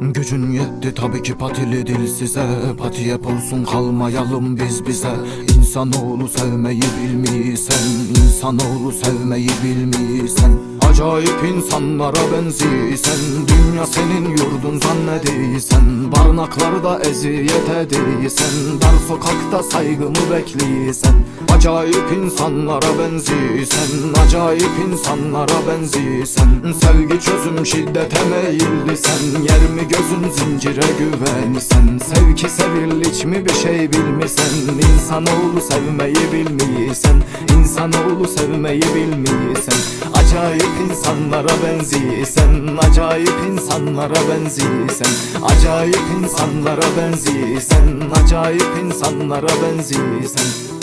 gücün yetti tabii ki patili dil size. Patiye pulsun kalmayalım biz bize. İnsanoğlu sevmeyi bilmiysen İnsanoğlu sevmeyi bilmiysen Acayip insanlara benziysen Dünya senin yurdun zannediysen Barınaklarda eziyet ediysen Dar sokakta saygımı bekliysen Acayip insanlara benziysen Acayip insanlara benziysen Sevgi çözüm şiddete meyillisin Yer mi gözün zincire güvensen Sevki sevil hiç mi bir şey bilmisen İnsanoğlu sevmeyi bilmiysen İnsanoğlu sevmeyi bilmiysen Acayip insanlara benziysen Acayip insanlara benziysen Acayip insanlara benziysen Acayip insanlara benziysen